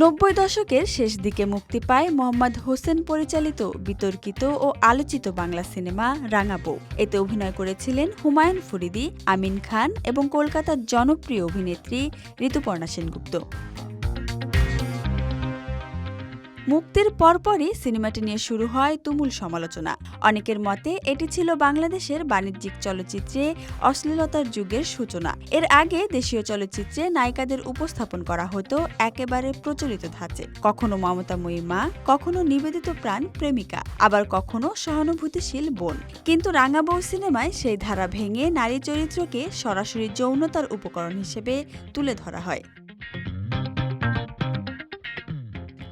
নব্বই দশকের শেষ দিকে মুক্তি পায় মোহাম্মদ হোসেন পরিচালিত বিতর্কিত ও আলোচিত বাংলা সিনেমা রাঙাবো এতে অভিনয় করেছিলেন হুমায়ুন ফরিদি, আমিন খান এবং কলকাতার জনপ্রিয় অভিনেত্রী ঋতুপর্ণা সেনগুপ্ত। মুক্তির পরপরই সিনেমাটি নিয়ে শুরু হয় তুমুল সমালোচনা। অনেকের মতে এটি ছিল বাংলাদেশের বাণিজ্যিক চলচ্চিত্রে অশ্লীলতার যুগের সূচনা। এর আগে দেশীয় চলচ্চিত্রে নায়িকাদের উপস্থাপন করা হতো একেবারে প্রচলিত ধাঁচে। কখনো মমতাময়ী মা, কখনো নিবেদিত প্রাণ প্রেমিকা, আবার কখনো সহানুভূতিশীল বোন। কিন্তু রাঙাবউ সিনেমায় সেই ধারা ভেঙে নারী চরিত্রকে সরাসরি যৌনতার উপকরণ হিসেবে তুলে ধরা হয়।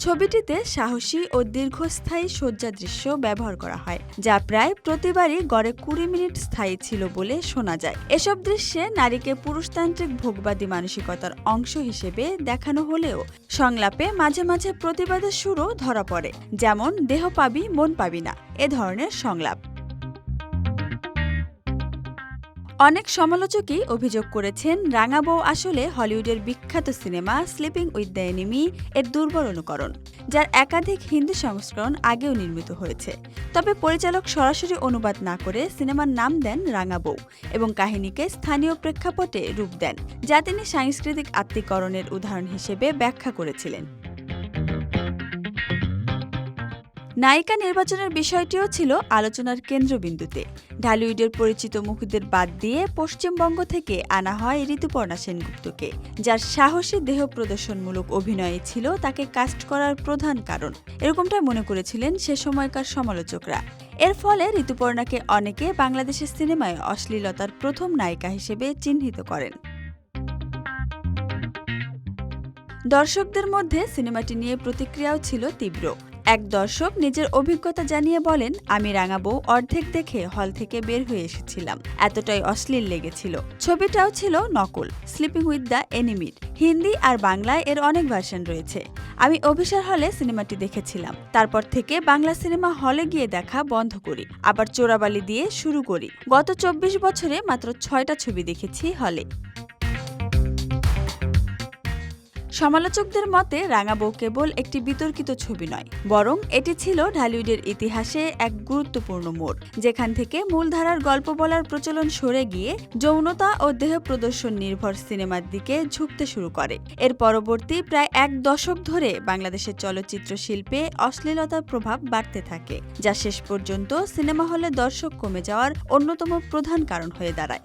ছবিটিতে সাহসী ও দীর্ঘস্থায়ী শয্যা দৃশ্য ব্যবহার করা হয়, যা প্রায় প্রতিবারই গড়ে কুড়ি মিনিট স্থায়ী ছিল বলে শোনা যায়। এসব দৃশ্যে নারীকে পুরুষতান্ত্রিক ভোগবাদী মানসিকতার অংশ হিসেবে দেখানো হলেও সংলাপে মাঝে মাঝে প্রতিবাদের সুরও ধরা পড়ে, যেমন দেহ পাবি, মন পাবি না এ ধরনের সংলাপ। অনেক সমালোচকই অভিযোগ করেছেন রাঙাবউ আসলে হলিউডের বিখ্যাত cinema sleeping with the enemy এর দুর্বল অনুকরণ, যার একাধিক হিন্দি সংস্করণ আগেও নির্মিত হয়েছে। তবে পরিচালক সরাসরি অনুবাদ না করে সিনেমার নাম দেন রাঙাবউ এবং কাহিনীকে স্থানীয় প্রেক্ষাপটে রূপ দেন, যা তিনি সাংস্কৃতিক আত্মীকরণের উদাহরণ হিসেবে ব্যাখ্যা করেছিলেন। নায়িকা নির্বাচনের বিষয়টিও ছিল আলোচনার কেন্দ্রবিন্দুতে। ঢালিউডের পরিচিত মুখদের বাদ দিয়ে পশ্চিমবঙ্গ থেকে আনা হয় ঋতুপর্ণা সেনগুপ্তকে। যার সাহসী দেহ প্রদর্শনমূলক অভিনয়ে ছিল তাকে কাস্ট করার প্রধান কারণ। এরকমটাই মনে করেছিলেন সে সময়কার সমালোচকরা। এর ফলে ঋতুপর্ণাকে অনেকে বাংলাদেশের সিনেমায় অশ্লীলতার প্রথম নায়িকা হিসেবে চিহ্নিত করেন। দর্শকদের মধ্যে সিনেমাটি নিয়ে প্রতিক্রিয়াও ছিল তীব্র। এক দর্শক নিজের অভিজ্ঞতা জানিয়ে বলেন, আমি রাঙাবো অর্ধেক দেখে হল থেকে বের হয়ে এসেছিলাম। এতটাই অশ্লীল লেগেছিল। ছবিটাও ছিল নকল স্লিপিং উইথ দ্য এনিমির হিন্দি আর বাংলায় এর অনেক ভার্সন রয়েছে। আমি অভিসার হলে সিনেমাটি দেখেছিলাম। তারপর থেকে বাংলা সিনেমা হলে গিয়ে দেখা বন্ধ করি। আবার চোরাবালি দিয়ে শুরু করি। গত চব্বিশ বছরে মাত্র ছয়টা ছবি দেখেছি হলে। সমালোচকদের মতে রাঙাবউ কেবল একটি বিতর্কিত ছবি নয়, বরং এটি ছিল ঢালিউডের ইতিহাসে এক গুরুত্বপূর্ণ মোড়, যেখান থেকে মূলধারার গল্প বলার প্রচলন সরে গিয়ে যৌনতা ও দেহ প্রদর্শন নির্ভর সিনেমার দিকে ঝুঁকতে শুরু করে। এর পরবর্তী প্রায় এক দশক ধরে বাংলাদেশের চলচ্চিত্র শিল্পে অশ্লীলতার প্রভাব বাড়তে থাকে, যা শেষ পর্যন্ত সিনেমা হলে দর্শক কমে যাওয়ার অন্যতম প্রধান কারণ হয়ে দাঁড়ায়।